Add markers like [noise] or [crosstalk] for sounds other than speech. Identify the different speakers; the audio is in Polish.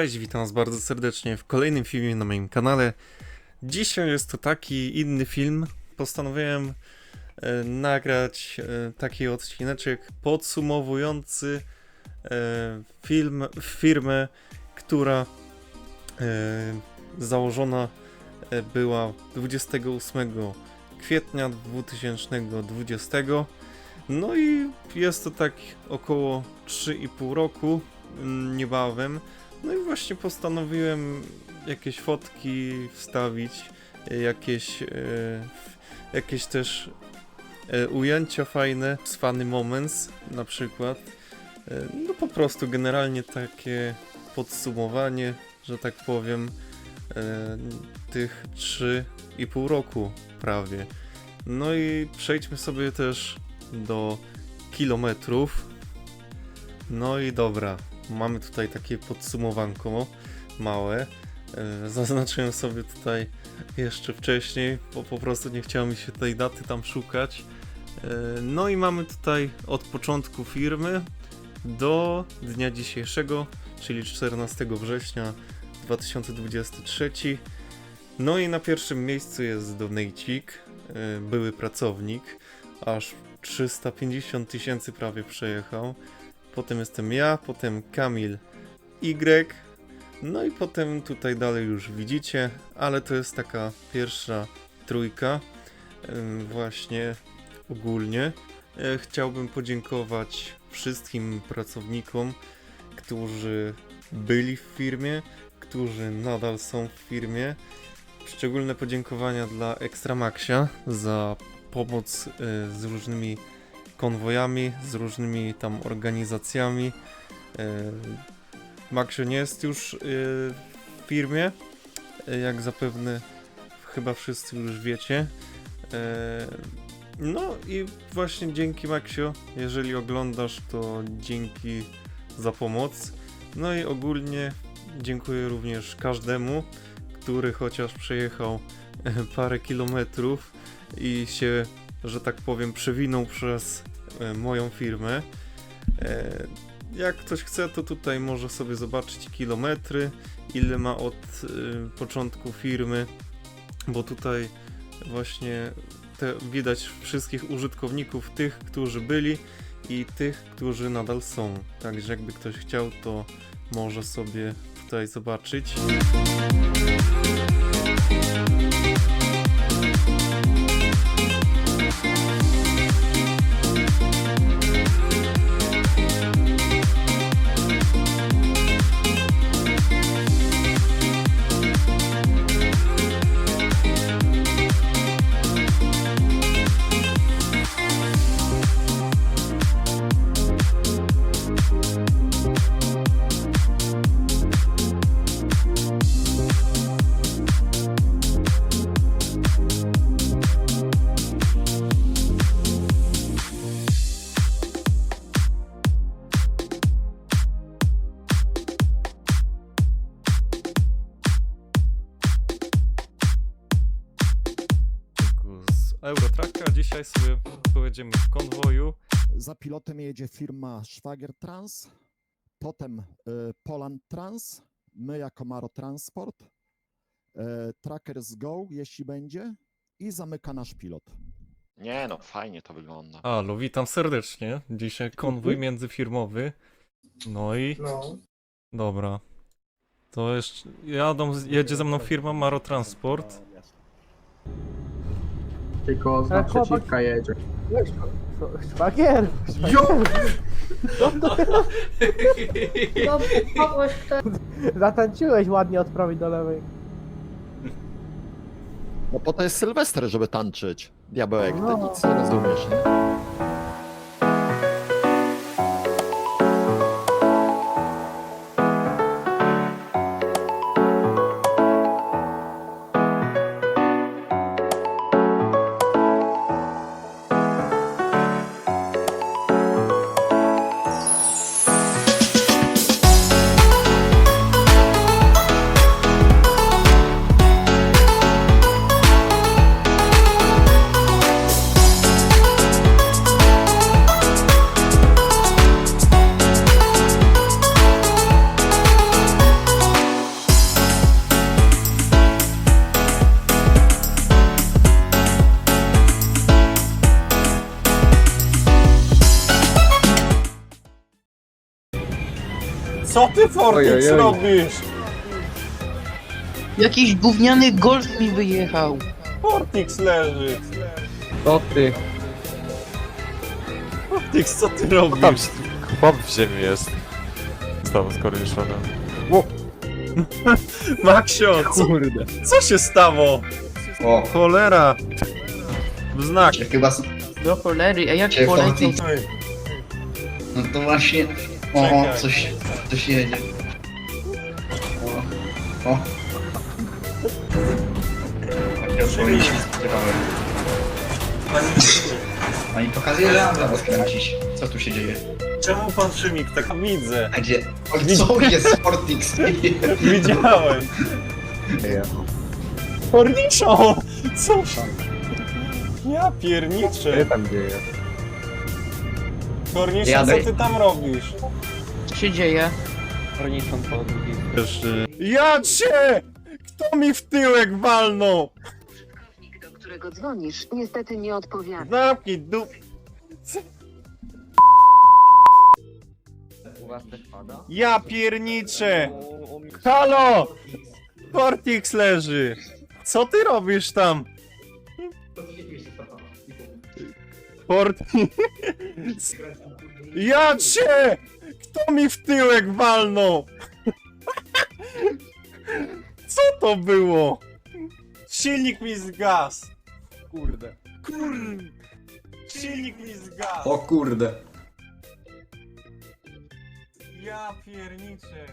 Speaker 1: Cześć, witam was bardzo serdecznie w kolejnym filmie na moim kanale. Dzisiaj jest to taki inny film. Postanowiłem e, nagrać e, taki odcineczek podsumowujący e, film firmę, która e, założona e, była 28 kwietnia 2020. No i jest to tak około 3,5 roku mm, niebawem. No i właśnie postanowiłem jakieś fotki wstawić, jakieś, e, jakieś też e, ujęcia fajne z funny moments na przykład. E, no po prostu generalnie takie podsumowanie, że tak powiem, tych 3,5 roku prawie. No i przejdźmy sobie też do kilometrów. No i dobra, mamy tutaj takie podsumowanko małe. E, Zaznaczyłem sobie tutaj jeszcze wcześniej, bo po prostu nie chciało mi się tej daty tam szukać. E, No i mamy tutaj od początku firmy do dnia dzisiejszego, czyli 14 września 2023. No i na pierwszym miejscu jest Donejcik, e, były pracownik, aż 350 tysięcy prawie przejechał. Potem jestem ja, potem Kamil Y. No i potem tutaj dalej już widzicie, ale to jest taka pierwsza trójka. Właśnie ogólnie. E, Chciałbym podziękować wszystkim pracownikom, którzy byli w firmie, którzy nadal są w firmie. Szczególne podziękowania dla Extramaxia za pomoc e, z różnymi konwojami, z różnymi tam organizacjami. E, Maxio nie jest już e, w firmie, e, jak zapewne chyba wszyscy już wiecie. No i właśnie dzięki Maxio, jeżeli oglądasz, to dzięki za pomoc. No i ogólnie dziękuję również każdemu, który chociaż przejechał parę kilometrów i się, że tak powiem, przewinął przez moją firmę. E, Jak ktoś chce, to tutaj może sobie zobaczyć kilometry, ile ma od e, początku firmy, bo tutaj właśnie te, widać wszystkich użytkowników, tych, którzy byli i tych, którzy nadal są. Także jakby ktoś chciał, to może sobie tutaj zobaczyć. Eurotracka. Dzisiaj sobie pojedziemy w konwoju.
Speaker 2: Za pilotem jedzie firma Szwagier Trans, potem y, Poland Trans, my jako Maro Transport, y, Trackers Go, jeśli będzie, i zamyka nasz pilot.
Speaker 3: Nie no, fajnie to wygląda.
Speaker 1: Halo, witam serdecznie. Dzisiaj konwój międzyfirmowy. No i
Speaker 4: No,
Speaker 1: dobra. To jeszcze jadą, jedzie ze mną firma Maro Transport.
Speaker 4: Tylko z
Speaker 5: Ale
Speaker 4: naprzeciwka jedzie.
Speaker 5: Weź go. Szwagier!
Speaker 4: Jo!
Speaker 6: No, kogoś, kto
Speaker 5: Zatańczyłeś ładnie od prawej do lewej.
Speaker 2: No po to jest Sylwester, żeby tańczyć. Diabełek, ty
Speaker 5: No.
Speaker 2: nic nie rozumiesz, nie?
Speaker 1: Co ty, Fortix,
Speaker 4: Ojojoj.
Speaker 1: robisz?
Speaker 7: Jakiś gówniany golf mi wyjechał.
Speaker 1: Fortix leży.
Speaker 4: To ty.
Speaker 1: Fortix, co ty robisz?
Speaker 8: Tam chłop w ziemi jest. Znowu skorniszony. [laughs]
Speaker 1: Maksio, co,
Speaker 4: Kurde.
Speaker 1: co się stało?
Speaker 9: O,
Speaker 1: Cholera. Znak.
Speaker 9: ja chyba. s-
Speaker 7: Do cholery, a jak
Speaker 9: Cię? Fortix. No to właśnie. O,
Speaker 1: Czekaj.
Speaker 9: coś, coś jedzie. O. O. Ja to nie się spodziewałem. Pani pokazuje, że mam skręcić. Co tu się dzieje?
Speaker 1: Czemu pan Szymik tak widzę?
Speaker 9: A gdzie? O, co jest Sportix?
Speaker 1: Widziałem. Forniczo! Co? Ja pierniczę.
Speaker 4: Co tam dzieje?
Speaker 1: Kornisza, co
Speaker 9: Jadę.
Speaker 1: ty tam robisz?
Speaker 7: Co się dzieje?
Speaker 4: Korniszon po drugiej
Speaker 1: Ja cię! Kto mi w tyłek walnął?
Speaker 10: Użytkownik, do którego dzwonisz, niestety nie odpowiada.
Speaker 1: Zamknij dup...
Speaker 4: U was też pada?
Speaker 1: Ja pierniczę! Halo! Fortix leży! Co ty robisz tam? Fortix... Ja cię! Kto mi w tyłek walnął? Co to było? Silnik mi zgasł!
Speaker 4: Kurde.
Speaker 1: Kur... Silnik mi zgasł!
Speaker 9: O kurde.
Speaker 1: Ja pierniczę!